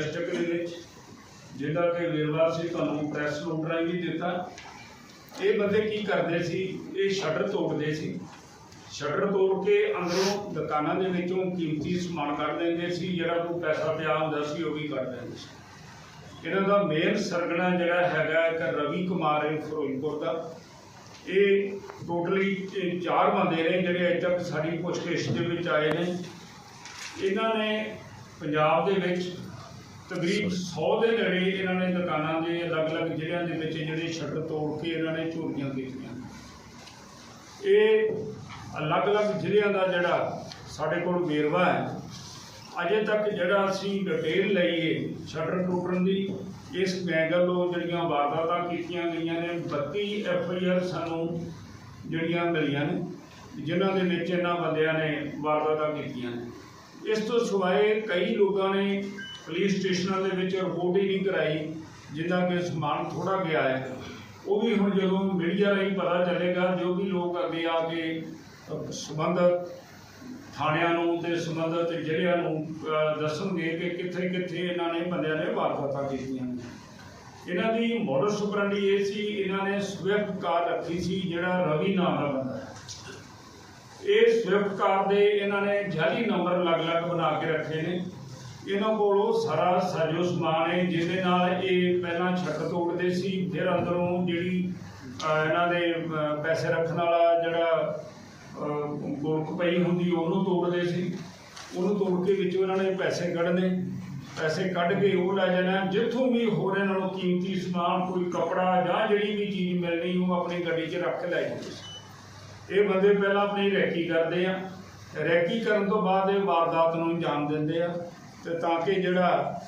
District ਦੇ ਵਿੱਚ ਜਿਹਦਾ ਕਿ ਵੇਰਵਾ ਸੀ ਤੁਹਾਨੂੰ ਪ੍ਰੈਸ ਨੋਟ ਰਾਹੀਂ ਵੀ ਦਿੱਤਾ। ਇਹ ਬੰਦੇ ਕੀ ਕਰਦੇ ਸੀ? ਇਹ ਸ਼ਟਰ ਤੋੜਦੇ ਸੀ। ਸ਼ਟਰ ਤੋੜ ਕੇ ਅੰਦਰੋਂ ਦੁਕਾਨਾਂ ਦੇ ਵਿੱਚੋਂ ਕੀਮਤੀ ਸਮਾਨ ਕੱਢ ਦਿੰਦੇ ਸੀ, ਜਿਹੜਾ ਕੋਈ ਪੈਸਾ ਪਿਆ ਹੁੰਦਾ ਸੀ ਉਹ ਵੀ ਕੱਢ ਦਿੰਦੇ ਸੀ। ਇਹਨਾਂ ਦਾ ਮੇਨ ਸਰਗਣਾ ਜਿਹੜਾ ਹੈਗਾ ਇੱਕ ਰਵੀ ਕੁਮਾਰ ਹੈ ਫਿਰੋਜ਼ਪੁਰ ਦਾ। ਇਹ ਟੋਟਲੀ ਚਾਰ ਬੰਦੇ ਨੇ ਜਿਹੜੇ ਅੱਜ ਤੱਕ ਸਾਡੀ ਪੁੱਛਗਿੱਛ ਦੇ ਵਿੱਚ ਆਏ ਨੇ। ਇਹਨਾਂ ਨੇ ਪੰਜਾਬ ਦੇ ਵਿੱਚ ਤਕਰੀਬ 100 ਦੇ ਨੇੜੇ ਇਹਨਾਂ ਨੇ ਦੁਕਾਨਾਂ ਦੇ ਅਲੱਗ-ਅਲੱਗ ਜ਼ਿਲ੍ਹਿਆਂ ਦੇ ਵਿੱਚ ਜਿਹੜੇ ਸ਼ਟਰ ਤੋੜ ਕੇ ਇਹਨਾਂ ਨੇ ਚੋਰੀਆਂ ਕੀਤੀਆਂ ਇਹ ਅਲੱਗ-ਅਲੱਗ ਜ਼ਿਲ੍ਹਿਆਂ ਦਾ ਜਿਹੜਾ ਸਾਡੇ ਕੋਲ ਵੇਰਵਾ ਹੈ ਅਜੇ ਤੱਕ ਜਿਹੜਾ ਅਸੀਂ ਡਿਟੇਲ ਲਈਏ ਸ਼ਟਰ ਟੁੱਟਣ ਦੀ ਇਸ ਗੈਂਗ ਵੱਲੋਂ ਜਿਹੜੀਆਂ ਵਾਰਦਾਤਾਂ ਕੀਤੀਆਂ ਗਈਆਂ ਨੇ 32 ਐਫ ਆਈ ਆਰ ਸਾਨੂੰ ਜਿਹੜੀਆਂ ਮਿਲੀਆਂ ਨੇ ਜਿਨ੍ਹਾਂ ਦੇ ਵਿੱਚ ਇਹਨਾਂ ਬੰਦਿਆਂ ਨੇ ਵਾਰਦਾਤਾਂ ਕੀਤੀਆਂ ਨੇ। ਇਸ ਤੋਂ ਸਿਵਾਏ ਕਈ ਲੋਕਾਂ ਨੇ ਪੁਲਿਸ ਸਟੇਸ਼ਨਾਂ ਦੇ ਵਿੱਚ ਰਿਪੋਰਟ ਹੀ ਨਹੀਂ ਕਰਾਈ ਜਿਨ੍ਹਾਂ ਕਿ ਸਮਾਨ ਥੋੜਾ ਗਿਆ ਹੈ। ਉਹ ਵੀ ਹੁਣ ਜਦੋਂ ਮੀਡੀਆ ਰਾਹੀਂ ਪਤਾ ਚੱਲੇਗਾ ਜੋ ਵੀ ਲੋਕ ਅੱਗੇ ਆ ਕੇ ਅਹ, ਸੰਬੰਧਿਤ ਥਾਣਿਆਂ ਨੂੰ ਤੇ ਸੰਬੰਧਿਤ ਜ਼ਿਲ੍ਹਿਆਂ ਨੂੰ ਦੱਸਣਗੇ ਕਿ ਕਿੱਥੇ ਕਿੱਥੇ ਇਹਨਾਂ ਨੇ ਬੰਦਿਆਂ ਨੇ ਵਾਰਦਾਤਾਂ ਕੀਤੀਆਂ ਇਹਨਾਂ ਦੀ ਮੋਡਲ ਸੁਪਰੰਡੀ ਇਹ ਸੀ ਇਹਨਾਂ ਨੇ ਸਵਿਫਟ ਕਾਰ ਰੱਖੀ ਸੀ ਜਿਹੜਾ ਰਵੀ ਨਾਮ ਦਾ ਬੰਦਾ ਹੈ। ਇਹ ਸਵਿਫਟ ਕਾਰ ਦੇ ਇਹਨਾਂ ਨੇ ਜਾਲੀ ਨੰਬਰ ਅਲੱਗ-ਅਲੱਗ ਬਣਾ ਕੇ ਰੱਖੇ ਨੇ। ਇਹਨਾਂ ਕੋਲ ਉਹ ਸਾਰਾ ਸਾਜੋ ਸਮਾਨ ਹੈ, ਜਿਹਦੇ ਨਾਲ ਇਹ ਪਹਿਲਾਂ ਛੱਤ ਤੋੜਦੇ ਸੀ, ਫਿਰ ਅੰਦਰੋਂ ਜਿਹੜੀ ਇਹਨਾਂ ਦੇ ਪੈਸੇ ਰੱਖਣ ਵਾਲਾ ਜਿਹੜਾ ਗੋਲਕ ਪਈ ਹੁੰਦੀ, ਉਹਨੂੰ ਤੋੜਦੇ ਸੀ। ਉਹਨੂੰ ਤੋੜ ਕੇ ਵਿੱਚੋਂ ਇਹਨਾਂ ਨੇ ਪੈਸੇ ਕੱਢਨੇ। ਪੈਸੇ ਕੱਢ ਕੇ ਉਹ ਲੈ ਜਾਣਾ। ਜਿੱਥੋਂ ਵੀ ਹੋਰ ਇਹਨਾਂ ਨੂੰ ਕੀਮਤੀ ਸਮਾਨ, ਕੋਈ ਕਪੜਾ ਜਾਂ ਜਿਹੜੀ ਵੀ ਚੀਜ਼ ਮਿਲਣੀ, ਉਹ ਆਪਣੀ ਗੱਡੀ 'ਚ ਰੱਖ ਲੈ ਜਾਂਦੇ ਇਹ ਬੰਦੇ ਪਹਿਲਾਂ ਆਪਣੀ ਰੈਕੀ ਕਰਦੇ ਆ। ਰੈਕੀ ਕਰਨ ਤੋਂ ਬਾਅਦ ਇਹ ਵਾਰਦਾਤ ਨੂੰ ਅੰਜਾਮ ਦਿੰਦੇ ਆ। ਤੇ ਤਾਂ ਕਿ ਜਿਹੜਾ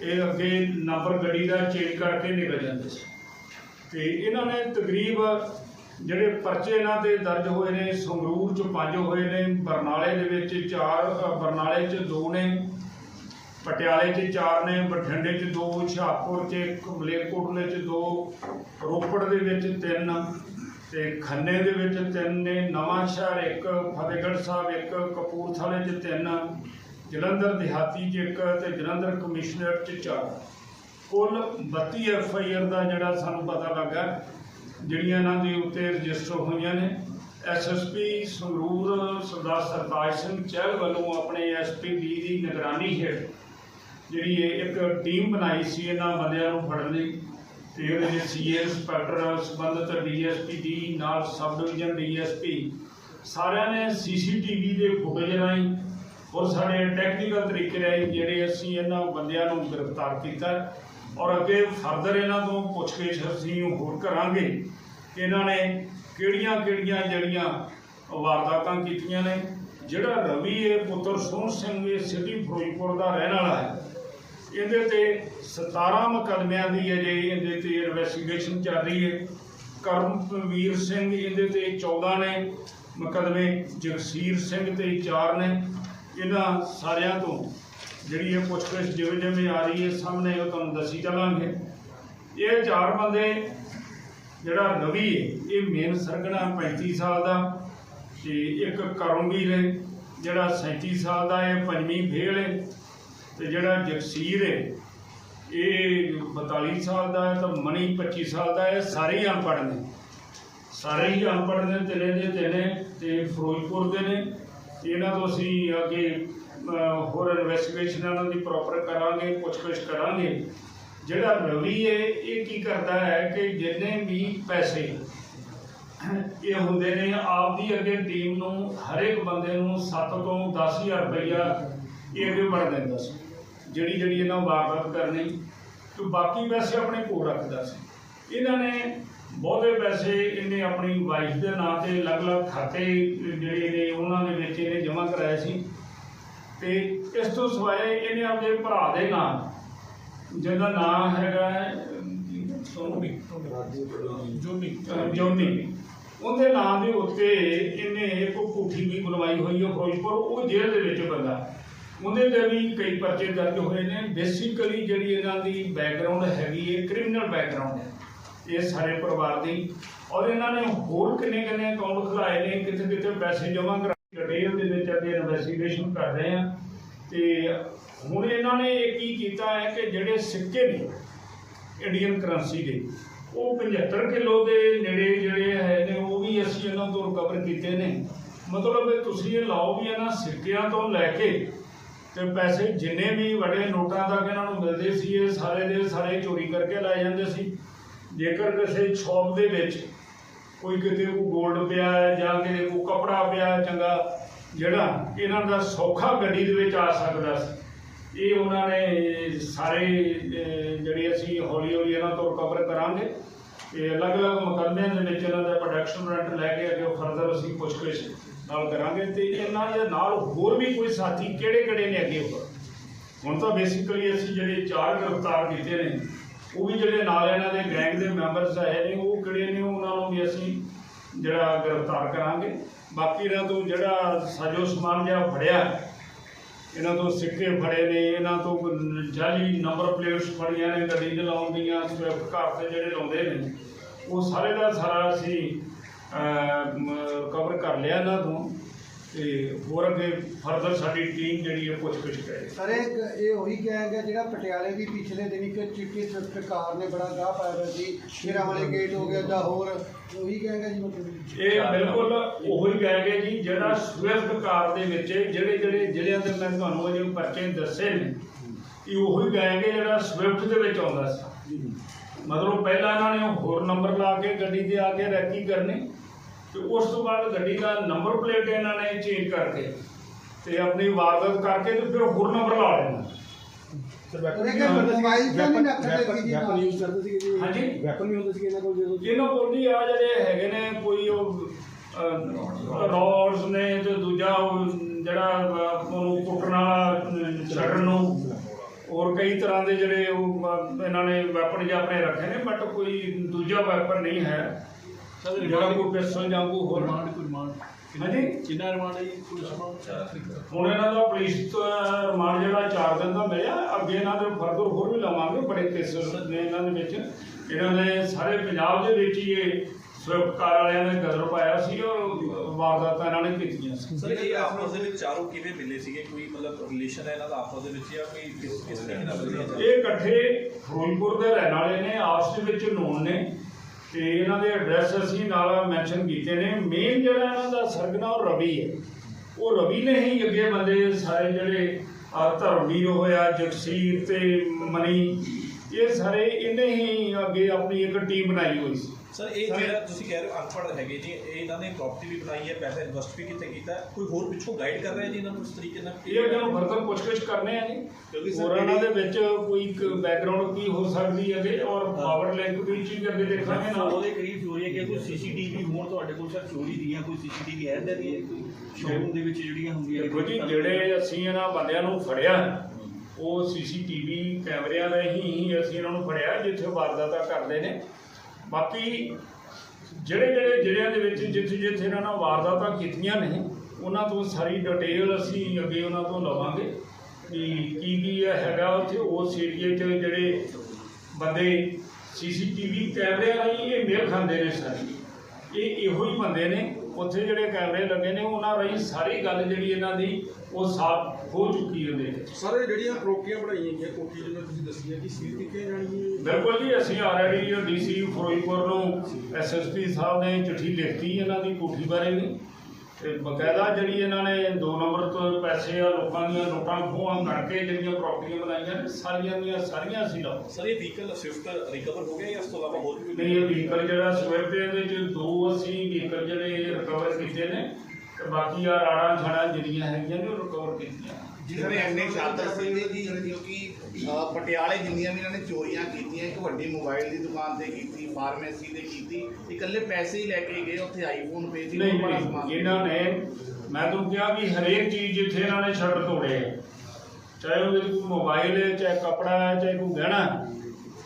ਇਹ ਅੱਗੇ ਨੰਬਰ ਗੱਡੀ ਦਾ ਚੇਂਜ ਕਰਕੇ ਨਿਕਲ ਜਾਂਦੇ ਸੀ। ਤੇ ਇਹਨਾਂ ਨੇ ਤਕਰੀਬ ਜਿਹੜੇ ਪਰਚੇ ਇਹਨਾਂ ਤੇ ਦਰਜ ਹੋਏ ਨੇ, ਸੰਗਰੂਰ ਚ ਪੰਜ ਹੋਏ ਨੇ, ਬਰਨਾਲੇ ਦੇ ਵਿੱਚ ਚਾਰ ਬਰਨਾਲੇ ਚ ਦੋ ਨੇ, ਪਟਿਆਲੇ ਚ ਚਾਰ ਨੇ, ਬਠਿੰਡੇ ਚ ਦੋ, ਹੁਸ਼ਿਆਰਪੁਰ ਚ ਇੱਕ, ਮਲੇਰਕੋਟਲੇ ਚ ਦੋ, ਰੋਪੜ ਦੇ ਵਿੱਚ ਤਿੰਨ ਤੇ ਖੰਨੇ ਦੇ ਵਿੱਚ ਤਿੰਨ ਨੇ ਨਵਾਂ ਸ਼ਹਿਰ ਇੱਕ, ਫਤਿਹਗੜ੍ਹ ਸਾਹਿਬ ਇੱਕ, ਕਪੂਰਥਲੇ ਚ ਤਿੰਨ ਜਲੰਧਰ ਦਿਹਾਤੀ ਚ ਇੱਕ ਤੇ ਜਲੰਧਰ ਕਮਿਸ਼ਨਰ ਚ ਚਾਰ। ਕੁੱਲ 32 ਐਫ ਆਈ ਆਰ ਦਾ ਜਿਹੜਾ ਸਾਨੂੰ ਪਤਾ ਲੱਗਾ, ਜਿਹੜੀਆਂ ਇਹਨਾਂ ਦੇ ਉੱਤੇ ਰਜਿਸਟਰ ਹੋਈਆਂ ਨੇ, S S P Sangrur Sardar Sartaj Singh Chahal ਵੱਲੋਂ ਆਪਣੇ ਐਸ ਪੀ ਡੀ ਦੀ ਨਿਗਰਾਨੀ ਹੇਠ ਜਿਹੜੀ ਇਹ ਇੱਕ ਟੀਮ ਬਣਾਈ ਸੀ ਇਹਨਾਂ ਬੰਦਿਆਂ ਨੂੰ ਫੜਨ ਲਈ ਤੇ ਉਹਦੇ ਵਿੱਚ ਸੀਏ ਇੰਸਪੈਕਟਰ ਸੰਬੰਧਿਤ ਡੀਐਸਪੀ ਦੀ ਨਾਲ ਸਬ ਡਿਵੀਜ਼ਨ ਡੀਐਸਪੀ ਸਾਰਿਆਂ ਨੇ ਸੀਸੀਟੀਵੀ ਦੇ ਫੁਟੇਜ ਰਾਹੀਂ ਔਰ ਸਾਡੇ ਟੈਕਨੀਕਲ ਤਰੀਕੇ ਨਾਲ ਜਿਹੜੇ ਅਸੀਂ ਇਹਨਾਂ ਬੰਦਿਆਂ ਨੂੰ ਗ੍ਰਿਫਤਾਰ ਕੀਤਾ ਔਰ ਅੱਗੇ ਫਰਦਰ ਇਹਨਾਂ ਤੋਂ ਪੁੱਛਗਿੱਛ ਅਸੀਂ ਹੋਰ ਕਰਾਂਗੇ ਕਿ ਇਹਨਾਂ ਨੇ ਕਿਹੜੀਆਂ ਕਿਹੜੀਆਂ ਜਿਹੜੀਆਂ ਵਾਰਦਾਤਾਂ ਕੀਤੀਆਂ ਨੇ। ਜਿਹੜਾ ਰਵੀ ਹੈ ਪੁੱਤਰ ਸੋਹਣ ਸਿੰਘ ਇਹ ਸਿਟੀ ਫਿਰੋਜ਼ਪੁਰ ਦਾ ਰਹਿਣ ਵਾਲਾ ਹੈ। ਇਹਦੇ ਤੇ 17 ਮੁਕੱਦਮਿਆਂ ਦੀ ਅਜੇ ਇਹਦੇ ਤੇ ਇਨਵੈਸਟੀਗੇਸ਼ਨ ਚੱਲ ਰਹੀ ਹੈ। ਕਰਮਵੀਰ ਸਿੰਘ ਇਹਦੇ ਤੇ 14 ਨੇ, ਮੁਕੱਦਮੇ ਜਗਸੀਰ ਸਿੰਘ ਤੇ 4 ਨੇ। ਇਹਨਾਂ ਸਾਰਿਆਂ ਤੋਂ ਜਿਹੜੀ ਇਹ ਪੁੱਛਗਿੱਛ ਜਿਵੇਂ ਜਿਵੇਂ ਆ ਰਹੀ ਹੈ, ਸਾਹਮਣੇ ਉਹ ਤੁਹਾਨੂੰ ਦੱਸੀ ਚੱਲਾਂਗੇ। ਇਹ ਚਾਰ ਬੰਦੇ, ਜਿਹੜਾ ਰਵੀ ਹੈ, ਇਹ ਮੇਨ ਸਰਗਣਾ 35 ਸਾਲ ਦਾ ਤੇ ਇੱਕ ਕਰਮਵੀਰ ਹੈ, ਜਿਹੜਾ 37 ਸਾਲ ਦਾ ਹੈ, ਪੰਜਵੀਂ ਫੇਲ ਹੈ ਤੇ ਜਿਹੜਾ ਜਗਸੀਰ ਹੈ, ਇਹ 42 ਸਾਲ ਦਾ ਹੈ ਤਾਂ ਮਣੀ 25 ਸਾਲ ਦਾ ਹੈ ਸਾਰੇ ਹੀ ਅਨਪੜ੍ਹ ਨੇ। ਸਾਰੇ ਹੀ ਅਨਪੜ੍ਹ ਨੇ, ਤਿੰਨੇ ਦੇ ਤਿੰਨੇ ਤੇ ਫਿਰੋਜ਼ਪੁਰ ਦੇ ਨੇ। ਇਹਨਾਂ ਤੋਂ ਅਸੀਂ ਅੱਗੇ ਹੋਰ ਇਨਵੈਸਟੀਗੇਸ਼ਨ ਇਹਨਾਂ ਦੀ ਪ੍ਰੋਪਰ ਕਰਾਂਗੇ, ਪੁੱਛਗਿੱਛ ਕਰਾਂਗੇ। ਜਿਹੜਾ ਰਵੀ ਹੈ ਇਹ ਕੀ ਕਰਦਾ ਹੈ ਕਿ ਜਿੰਨੇ ਵੀ ਪੈਸੇ ਇਹ ਹੁੰਦੇ ਨੇ ਆਪ ਦੀ ਅੱਗੇ ਟੀਮ ਨੂੰ ਹਰੇਕ ਬੰਦੇ ਨੂੰ 7 ਤੋਂ 10000 ਰੁਪਈਆ ਇਹ ਅੱਗੇ ਵੜ ਦਿੰਦਾ ਸੀ। ਜਿਹੜੀ ਜਿਹੜੀ ਇਹਨਾਂ ਵਾਰਦਾਤ ਕਰਨੀ। ਤੇ ਬਾਕੀ ਪੈਸੇ ਆਪਣੇ ਕੋਲ ਰੱਖਦਾ ਸੀ। ਇਹਨਾਂ ਨੇ ਬਹੁਤੇ ਪੈਸੇ ਇਹਨੇ ਆਪਣੀ ਵਾਈਫ ਦੇ ਨਾਂ ਤੇ ਅਲੱਗ-ਅਲੱਗ ਖਾਤੇ ਜਿਹੜੇ ਨੇ ਉਹਨਾਂ ਦੇ ਵਿੱਚ ਇਹਨੇ ਜਮ੍ਹਾਂ ਕਰਾਏ ਸੀ। ਤੇ ਇਸ ਤੋਂ ਸਿਵਾਏ ਇਹਨੇ ਆਪਣੇ ਭਰਾ ਦੇ ਨਾਂ ਜਿਹਦਾ ਨਾਮ ਹੈਗਾ ਸੋਨੀ ਜੋਨੀ। ਜੋਨੀ। ਉਹਦੇ ਨਾਂ ਦੇ ਉੱਤੇ ਇਹਨੇ ਇੱਕ ਕੋਠੀ ਵੀ ਬਣਵਾਈ ਹੋਈ ਹੈ ਫਿਰੋਜ਼ਪੁਰ ਉਹ ਜੇਲ੍ਹ ਦੇ ਵਿੱਚ ਬੰਦਾ ਉਹਦੇ ਤੇ ਵੀ ਕਈ ਪਰਚੇ ਦਰਜ ਹੋਏ ਨੇ। ਬੇਸਿਕਲੀ ਜਿਹੜੀ ਇਹਨਾਂ ਦੀ ਬੈਕਗ੍ਰਾਉਂਡ ਹੈਗੀ ਹੈ ਕ੍ਰਿਮੀਨਲ ਬੈਕਗ੍ਰਾਉਂਡ ਹੈ। ਇਹ ਸਾਰੇ ਪਰਿਵਾਰ ਦੀ। ਔਰ ਇਹਨਾਂ ਨੇ ਹੋਰ ਕਿੰਨੇ ਕਿੰਨੇ ਅਕਾਊਂਟ ਖੁਲਾਏ ਨੇ ਕਿਤੇ ਕਿਤੇ ਪੈਸੇ ਜਮ੍ਹਾਂ ਕਰਾ ਡਿਟੇਲ ਦੇ ਵਿੱਚ ਅੱਗੇ ਇਨਵੈਸਟੀਗੇਸ਼ਨ ਕਰ ਰਹੇ ਆ। ਤੇ ਹੁਣ ਇਹਨਾਂ ਨੇ ਇਹ ਕੀ ਕੀਤਾ ਹੈ ਕਿ ਜਿਹੜੇ ਸਿੱਕੇ ਨੇ ਇੰਡੀਅਨ ਕਰੰਸੀ ਦੇ, ਉਹ 75 ਕਿਲੋ ਦੇ ਨੇੜੇ ਜਿਹੜੇ ਹੈ ਨੇ, ਉਹ ਵੀ ਅਸੀਂ ਇਹਨਾਂ ਤੋਂ ਰਿਕਵਰ ਕੀਤੇ ਨੇ। ਮਤਲਬ ਤੁਸੀਂ ਇਹ ਲਾਓ ਵੀ ਇਹਨਾਂ ਸਿੱਕਿਆਂ ਤੋਂ ਲੈ ਕੇ ਤੇ ਪੈਸੇ ਜਿੰਨੇ ਵੀ ਵੱਡੇ ਨੋਟਾਂ ਤੱਕ ਇਹਨਾਂ ਨੂੰ ਮਿਲਦੇ ਸੀ, ਇਹ ਸਾਰੇ ਦੇ ਸਾਰੇ ਚੋਰੀ ਕਰਕੇ ਲਾਏ ਜਾਂਦੇ ਸੀ। ਜੇਕਰ ਕਿਸੇ ਸ਼ੌਪ ਦੇ ਵਿੱਚ ਕੋਈ ਕਿਤੇ ਕੋ 골ਡ ਪਿਆ ਹੈ ਜਾਂ ਕਿਤੇ ਉਹ ਕਪੜਾ ਪਿਆ ਹੈ ਚੰਗਾ ਜਿਹੜਾ ਇਹਨਾਂ ਦਾ ਸੌਖਾ ਗੱਡੀ ਦੇ ਵਿੱਚ ਆ ਸਕਦਾ ਸੀ ਇਹ ਉਹਨਾਂ ਨੇ ਸਾਰੇ ਅਹ, ਜਿਹੜੇ ਅਸੀਂ ਹੌਲੀ ਹੌਲੀ ਇਹਨਾਂ ਤੋਂ ਰਿਕਵਰ ਕਰਾਂਗੇ। ਤੇ ਅਲੱਗ-ਅਲੱਗ ਮੁਕੱਦਮਿਆਂ ਦੇ ਵਿੱਚ ਇਹਨਾਂ ਦਾ ਪ੍ਰੋਡਕਸ਼ਨ ਰੈਂਟ ਲੈ ਕੇ ਅੱਗੇ ਫਰਦਰ ਅਸੀਂ ਪੁੱਛਗਿੱਛ ਨਾਲ ਕਰਾਂਗੇ ਤੇ ਇਹਨਾਂ ਦੇ ਨਾਲ ਹੋਰ ਵੀ ਕੋਈ ਸਾਥੀ ਕਿਹੜੇ-ਕਿਹੜੇ ਨੇ ਅੱਗੇ ਉੱਪਰ ਹੁਣ ਤਾਂ ਬੇਸਿਕਲੀ ਅਸੀਂ ਜਿਹੜੇ ਚਾਰ ਗ੍ਰਿਫਤਾਰ ਕੀਤੇ ਨੇ ਉਹ ਵੀ ਜਿਹੜੇ ਨਾਲ ਇਹਨਾਂ ਦੇ ਗੈਂਗ ਦੇ ਮੈਂਬਰਸ ਆਏ ਨੇ, ਉਹ ਕਿਹੜੇ ਨੇ, ਉਹਨਾਂ ਨੂੰ ਵੀ ਅਸੀਂ ਜਿਹੜਾ ਗ੍ਰਿਫਤਾਰ ਕਰਾਂਗੇ। ਬਾਕੀ ਇਹਨਾਂ ਤੋਂ ਜਿਹੜਾ ਸਾਜੋ ਸਮਾਨ ਜਿਹਾ ਫੜਿਆ, ਇਹਨਾਂ ਤੋਂ ਸਿੱਕੇ ਫੜੇ ਨੇ, ਇਹਨਾਂ ਤੋਂ ਜਾਲੀ ਨੰਬਰ ਪਲੇਟਸ ਫੜੀਆਂ ਨੇ, ਗੱਡੀ ਦੇ ਲਾਉਣ ਦੀਆਂ, ਸਵਿਫਟ ਕਾਰ ਤੇ ਜਿਹੜੇ ਲਾਉਂਦੇ ਨੇ, ਉਹ ਸਾਰੇ ਦਾ ਸਾਰਾ ਅਸੀਂ ਕਵਰ ਕਰ ਲਿਆ ਇਹਨਾਂ ਤੋਂ। ਤੇ ਹੋਰ ਅੱਗੇ ਫਰਦਰ ਸਾਡੀ ਟੀਮ ਜਿਹੜੀ ਹੈ ਪੁੱਛ ਗਿੱਛ ਕਰੇ। ਸਰ ਇਹ ਇਹ ਉਹੀ ਗੈਂਗ ਹੈ ਜਿਹੜਾ ਪਟਿਆਲੇ ਦੀ ਪਿਛਲੇ ਦਿਨ ਇੱਕ ਚਿੱਟੀ ਸਵਿਫਟ ਕਾਰ ਨੇ ਬੜਾ ਗਾਹ ਪਾਇਆ ਹੋਇਆ ਸੀ ਸ਼ੇਰਾਂ ਵਾਲੇ ਗੇਟ ਹੋ ਗਿਆ ਜਾਂ ਹੋਰ ਉਹੀ ਗੈਂਗ ਹੈ ਜੀ ਮਤਲਬ ਇਹ ਬਿਲਕੁਲ ਉਹੀ ਕਹਿ ਗਏ ਜੀ ਜਿਹੜਾ ਸਵਿਫਟ ਕਾਰ ਦੇ ਵਿੱਚ ਜਿਹੜੇ ਜਿਹੜੇ ਜ਼ਿਲ੍ਹਿਆਂ ਦੇ ਮੈਂ ਤੁਹਾਨੂੰ ਅਜੇ ਪਰਚੇ ਦੱਸੇ ਨੇ ਕਿ ਉਹੀ ਕਹਿ ਗਏ ਜਿਹੜਾ ਸਵਿਫਟ ਦੇ ਵਿੱਚ ਆਉਂਦਾ ਸੀ। ਮਤਲਬ ਪਹਿਲਾਂ ਇਹਨਾਂ ਨੇ ਹੋਰ ਨੰਬਰ ਲਾ ਕੇ ਗੱਡੀ ਦੇ ਆ ਕੇ ਰੈਕੀ ਕਰਨੀ। ਤੇ ਉਸ ਤੋਂ ਬਾਅਦ ਗੱਡੀ ਦਾ ਨੰਬਰ ਪਲੇਟ ਇਹਨਾਂ ਨੇ ਚੇਂਜ ਕਰਕੇ ਤੇ ਆਪਣੀ ਵਾਰਦਾਤ ਕਰਕੇ ਤੇ ਫਿਰ ਹੋਰ ਨੰਬਰ ਲਾ ਲੈਣਾ। ਜੀ ਜੀ ਕੋਲ ਜੀ ਆ ਜਿਹੜੇ ਹੈਗੇ ਨੇ ਕੋਈ ਉਹ ਰੋਡਸ ਨੇ ਤੇ ਦੂਜਾ ਜਿਹੜਾ ਉਹਨੂੰ ਕੁੱਟਣ ਵਾਲਾ ਛੱਡਣ ਨੂੰ। ਹੋਰ ਕਈ ਤਰ੍ਹਾਂ ਦੇ ਜਿਹੜੇ ਉਹ ਇਹਨਾਂ ਨੇ ਵੈਪਨ ਜਿਹਾ ਆਪਣੇ ਰੱਖੇ ਨੇ ਬਟ ਕੋਈ ਦੂਜਾ ਵੈਪਨ ਨਹੀਂ ਹੈ। ਜਿਹੜਾ ਕੋਈ ਪਿਸਟਲ ਜਾਂ ਕੋਈ ਹੋਰ ਰਿਮਾਂਡ ਕੋਈ ਰਿਮਾਂਡ ਹਾਂਜੀ? ਕਿੰਨਾ ਰਿਮਾਂਡ ਹੈ ਜੀ? ਪੁਲਿਸ ਰਿਮਾਂਡ ਹੁਣ ਇਹਨਾਂ ਦਾ ਪੁਲਿਸ ਤੋਂ ਰਿਮਾਂਡ ਜਿਹੜਾ 4 ਦਿਨ ਦਾ ਮਿਲਿਆ ਅੱਗੇ ਇਹਨਾਂ ਦੇ ਫਰਦਰ ਹੋਰ ਵੀ ਲਵਾਂਗੇ ਬੜੇ ਕੇਸਸ ਨੇ ਇਹਨਾਂ ਦੇ ਵਿੱਚ। ਇਹਨਾਂ ਨੇ ਸਾਰੇ ਪੰਜਾਬ ਦੇ ਵਿੱਚ ਹੀ ਇਹ ਸਵਿਫਟ ਕਾਰ ਵਾਲਿਆਂ ਨੇ ਗਦਰ ਪਾਇਆ ਸੀ ਔਰ ਵਾਰਦਾਤਾਂ ਇਹਨਾਂ ਨੇ ਕੀਤੀਆਂ ਸੀ। ਸਰ ਇਹ ਆਪਸ ਦੇ ਵਿੱਚ ਚਾਰੋਂ ਕਿਵੇਂ ਮਿਲੇ ਸੀਗੇ? ਕੋਈ ਮਤਲਬ ਰਿਲੇਸ਼ਨ ਹੈ ਇਹਨਾਂ ਦਾ ਆਪਸ ਦੇ ਵਿੱਚ ਜਾਂ ਕੋਈ ਕਿਸ ਕਿਸ ਤਰੀਕੇ ਨਾਲ ਮਿਲੇ ਜਾਂ ਇਹ ਇਕੱਠੇ ਫਿਰੋਜ਼ਪੁਰ ਦੇ ਰਹਿਣ ਵਾਲੇ ਨੇ ਆਪਸ ਦੇ ਵਿੱਚ ਨੋਨ ਨੇ। ਤੇ ਇਹਨਾਂ ਦੇ ਐਡਰੈਸ ਅਸੀਂ ਨਾਲ ਮੈਂਸ਼ਨ ਕੀਤੇ ਨੇ। ਮੇਨ ਜਿਹੜਾ ਇਹਨਾਂ ਦਾ ਸਰਗਨਾ ਉਹ ਰਵੀ ਹੈ। ਉਹ ਰਵੀ ਨੇ ਹੀ ਅੱਗੇ ਬੰਦੇ ਸਾਰੇ ਜਿਹੜੇ ਆਹ ਧਰਮਵੀਰ ਹੋਇਆ, ਜਗਸੀਰ ਤੇ ਮਨੀ ਇਹ ਸਾਰੇ ਇਹਨੇ ਹੀ ਅੱਗੇ ਆਪਣੀ ਇੱਕ ਟੀਮ ਬਣਾਈ ਹੋਈ ਸੀ। ਸਰ ਇਹ ਜਿਹੜਾ ਤੁਸੀਂ ਕਹਿ ਰਹੇ ਹੋ ਅਨਪੜ੍ਹ ਹੈਗੇ ਜੀ ਇਹ ਇਹਨਾਂ ਨੇ ਪ੍ਰਾਪਰਟੀ ਵੀ ਬਣਾਈ ਹੈ ਪੈਸਾ ਇਨਵੈਸਟ ਵੀ ਕਿਤੇ ਕੀਤਾ ਹੈ। ਕੋਈ ਹੋਰ ਪਿੱਛੋਂ ਗਾਈਡ ਕਰ ਰਿਹਾ ਜੀ ਇਹਨਾਂ ਨੂੰ ਇਸ ਤਰੀਕੇ ਨਾਲ? ਇਹ ਅੱਗੇ ਨੂੰ ਫਰਦਰ ਪੁੱਛਗਿੱਛ ਕਰਨੇ ਆ ਜੀ। ਕਿਉਂਕਿ ਸਰ ਹੋਰ ਇਹਨਾਂ ਦੇ ਵਿੱਚ ਕੋਈ ਇੱਕ ਬੈਕਗ੍ਰਾਉਂਡ ਕੀ ਹੋ ਸਕਦੀ ਹੈ ਤੇ ਔਰ ਪਾਵਰ ਲਿੰਕ ਵੀ ਚੀਜ਼ ਅੱਗੇ ਦੇਖਾਂਗੇ ਨਾਲ। ਉਹਦੇ ਕਰੀਬ ਚੋਰੀ ਹੈ ਕਿ ਕੋਈ ਸੀਸੀਟੀਵੀ ਹੋਣ ਤੁਹਾਡੇ ਕੋਲ ਸਰ ਚੋਰੀ ਦੀਆਂ ਕੋਈ ਸੀਸੀਟੀਵੀ ਹੈ ਇੱਦਾਂ ਦੀ ਸ਼ੋਰੂਮ ਦੇ ਵਿੱਚ ਜਿਹੜੀਆਂ ਹੁੰਦੀਆਂ ਦੇਖੋ ਜੀ ਜਿਹੜੇ ਅਸੀਂ ਇਹਨਾਂ ਬੰਦਿਆਂ ਨੂੰ ਫੜਿਆ ਉਹ ਸੀਸੀਟੀਵੀ ਕੈਮਰਿਆਂ ਰਾਹੀਂ ਹੀ ਅਸੀਂ ਇਹਨਾਂ ਨੂੰ ਫੜਿਆ, ਜਿੱਥੇ ਵਾਰਦਾਤਾਂ ਕਰਦੇ ਨੇ। ਬਾਕੀ ਜਿਹੜੇ ਜਿਹੜੇ ਜ਼ਿਲ੍ਹਿਆਂ ਦੇ ਵਿੱਚ ਜਿੱਥੇ ਜਿੱਥੇ ਇਹਨਾਂ ਨਾਲ ਵਾਰਦਾਤਾਂ ਕੀਤੀਆਂ ਨੇ, ਉਹਨਾਂ ਤੋਂ ਸਾਰੀ ਡਿਟੇਲ ਅਸੀਂ ਅੱਗੇ ਉਹਨਾਂ ਤੋਂ ਲਵਾਂਗੇ ਕਿ ਕੀ ਕੀ ਹੈਗਾ ਉੱਥੇ। ਉਸ ਏਰੀਏ 'ਚ ਜਿਹੜੇ ਬੰਦੇ ਸੀਸੀਟੀਵੀ ਕੈਮਰਿਆਂ ਰਾਹੀਂ ਇਹ ਮੇਲ ਖਾਂਦੇ ਨੇ ਸਾਰੇ। ਇਹ ਇਹੋ ਹੀ ਬੰਦੇ ਨੇ। ਉੱਥੇ ਜਿਹੜੇ ਕੈਮਰੇ ਲੱਗੇ ਨੇ, ਉਹਨਾਂ ਰਾਹੀਂ ਸਾਰੀ ਗੱਲ ਜਿਹੜੀ ਇਹਨਾਂ ਦੀ, ਉਹ ਸਾਫ਼ ਹੋ ਚੁੱਕੀ ਹੈ ਦੇਖ। ਸਰ ਇਹ ਜਿਹੜੀਆਂ ਪ੍ਰੋਕੀਆਂ ਬਣਾਈਆਂ ਗਈਆਂ ਕੋਠੀ ਜਿਵੇਂ ਤੁਸੀਂ ਦੱਸੀ ਹੈ ਕਿ ਸੀਲ ਕੀਤੀਆਂ ਜਾਣਗੀਆਂ ਬਿਲਕੁਲ ਜੀ ਅਸੀਂ ਆਲਰੇਡੀ ਡੀਸੀ ਫਿਰੋਜ਼ਪੁਰ ਨੂੰ। ਐਸਐਸਪੀ ਸਾਹਿਬ ਨੇ ਚਿੱਠੀ ਲਿਖਤੀ ਇਹਨਾਂ ਦੀ ਕੋਠੀ ਬਾਰੇ ਵੀ। ਤੇ ਬਕਾਇਦਾ ਜਿਹੜੀ ਇਹਨਾਂ ਨੇ 2 ਨੰਬਰ ਤੋਂ ਪੈਸੇ ਆ ਲੋਕਾਂ ਦੀਆਂ ਨੋਟਾਂ ਖੋਹਾਂ ਕਰਕੇ ਜਿਹੜੀਆਂ ਪ੍ਰਾਪਰਟੀਆਂ ਬਣਾਈਆਂ ਨੇ ਸਾਰੀਆਂ ਦੀਆਂ ਸਾਰੀਆਂ ਅਸੀਂ ਲਾਓ। ਸਰ ਇਹ ਵਹੀਕਲ ਸਵਿਫਟ ਰਿਕਵਰ ਹੋ ਗਿਆ ਜਾਂ ਇਸ ਤੋਂ ਇਲਾਵਾ ਹੋਰ ਵੀ ਨਹੀਂ ਇਹ ਵਹੀਕਲ ਜਿਹੜਾ ਸਵਿਫਟ ਦੇ ਵਿੱਚ ਦੋ ਅਸੀਂ ਵਹੀਕਲ ਜਿਹੜੇ ਰਿਕਵਰ ਕੀਤੇ ਨੇ ਤੇ ਬਾਕੀ ਆ ਰਾੜਾਂ ਛੜਾਂ ਜਿਹੜੀਆਂ ਹੈਗੀਆਂ ਨੇ ਉਹ ਰਿਕਵਰ ਕੀਤੀਆਂ। ਜਿਹਨੇ ਇੰਨੇ ਸ਼ਾਤਰ ਸੀਗੇ ਜੀ ਕਿਉਂਕਿ ਅਹ, ਪਟਿਆਲੇ ਜਿੰਨੀਆਂ ਵੀ ਇਹਨਾਂ ਨੇ ਚੋਰੀਆਂ ਕੀਤੀਆਂ ਇੱਕ ਵੱਡੀ ਮੋਬਾਈਲ ਦੀ ਦੁਕਾਨ ਤੇ ਕੀਤੀ ਫਾਰਮੇਸੀ ਤੇ ਕੀਤੀ ਇਕੱਲੇ ਪੈਸੇ ਹੀ ਲੈ ਕੇ ਗਏ ਉੱਥੇ ਆਈਫੋਨ ਪੇ ਸੀ ਨਹੀਂ ਬੜਾ ਨਹੀਂ ਸਮਾਨ ਇਹਨਾਂ ਨੇ ਮੈਂ ਤੁਹਾਨੂੰ ਕਿਹਾ ਵੀ ਹਰੇਕ ਚੀਜ਼ ਜਿੱਥੇ ਇਹਨਾਂ ਨੇ ਛੱਡ ਤੋੜੇ ਆ, ਚਾਹੇ ਉਹਦੇ 'ਚ ਕੋਈ ਮੋਬਾਈਲ ਹੈ ਚਾਹੇ ਕਪੜਾ ਹੈ ਚਾਹੇ ਕੋਈ ਗਹਿਣਾ ਹੈ,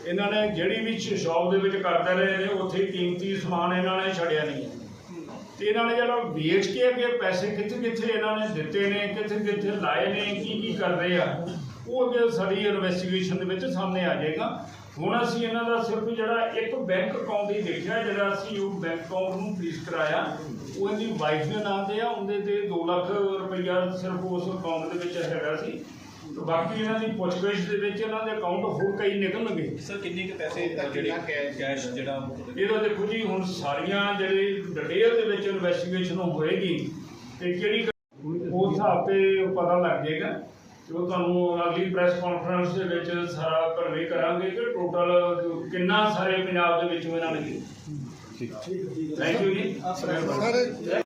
ਇਹਨਾਂ ਨੇ ਜਿਹੜੀ ਵੀ ਸ਼ੌਪ ਦੇ ਵਿੱਚ ਕਰਦੇ ਰਹੇ ਨੇ ਉੱਥੇ ਕੀਮਤੀ ਸਮਾਨ ਇਹਨਾਂ ਨੇ ਛੱਡਿਆ ਨਹੀਂ ਹੈ। ਤੇ ਇਹਨਾਂ ਨੇ ਜਿਹੜਾ ਵੇਚ ਕੇ ਅੱਗੇ ਪੈਸੇ ਕਿੱਥੇ ਕਿੱਥੇ ਇਹਨਾਂ ਨੇ ਦਿੱਤੇ ਨੇ, ਕਿੱਥੇ ਕਿੱਥੇ ਲਾਏ ਨੇ, ਕੀ ਕੀ ਕਰ ਰਹੇ ਆ, ਉਹ ਅੱਗੇ ਸਾਡੀ ਇਨਵੈਸਟੀਗੇਸ਼ਨ ਦੇ ਵਿੱਚ ਸਾਹਮਣੇ ਆ ਜਾਏਗਾ। ਹੁਣ ਅਸੀਂ ਇਹਨਾਂ ਦਾ ਸਿਰਫ ਜਿਹੜਾ ਇੱਕ ਬੈਂਕ ਅਕਾਊਂਟ ਹੀ ਦੇਖਿਆ, ਜਿਹੜਾ ਅਸੀਂ ਉਹ ਬੈਂਕ ਅਕਾਊਂਟ ਨੂੰ ਫ੍ਰੀਜ਼ ਕਰਾਇਆ। ਉਹ ਇਹਦੀ ਵਾਈਫ ਦੇ ਨਾਂ ਤੇ ਆ, ਉਹਦੇ ਤੇ 2 ਲੱਖ ਰੁਪਈਆ ਸਿਰਫ ਉਸ ਅਕਾਊਂਟ ਦੇ ਵਿੱਚ ਹੈਗਾ ਸੀ। ਬਾਕੀ ਇਹਨਾਂ ਦੀ ਪੁੱਛਗਿੱਛ ਦੇ ਵਿੱਚ ਇਹਨਾਂ ਦੇ ਅਕਾਊਂਟ ਹੋਰ ਕਈ ਨਿਕਲਣਗੇ। ਸਰ ਕਿੰਨੇ ਕੁ ਪੈਸੇ ਜਿਹੜੇ? ਕੈਸ਼ ਜਿਹੜਾ ਇਹਦਾ ਦੇਖੋ ਜੀ ਹੁਣ ਸਾਰੀਆਂ ਜਿਹੜੇ ਡਿਟੇਲ ਦੇ ਵਿੱਚ ਇਨਵੈਸਟੀਗੇਸ਼ਨ ਹੋਏਗੀ ਤੇ ਕਿਹੜੀ ਉਸ ਹਿਸਾਬ ਤੇ ਪਤਾ ਲੱਗ ਜਾਏਗਾ ਉਹ ਤੁਹਾਨੂੰ ਅਗਲੀ ਪ੍ਰੈਸ ਕਾਨਫਰੰਸ ਦੇ ਵਿੱਚ ਸਾਰਾ ਕਨਵੇ ਕਰਾਂਗੇ ਕਿ ਟੋਟਲ ਕਿੰਨਾ ਸਾਰੇ ਪੰਜਾਬ ਦੇ ਵਿੱਚੋਂ ਇਹਨਾਂ ਨੇ ਥੈਂਕ ਯੂ ਜੀ। ਸਰ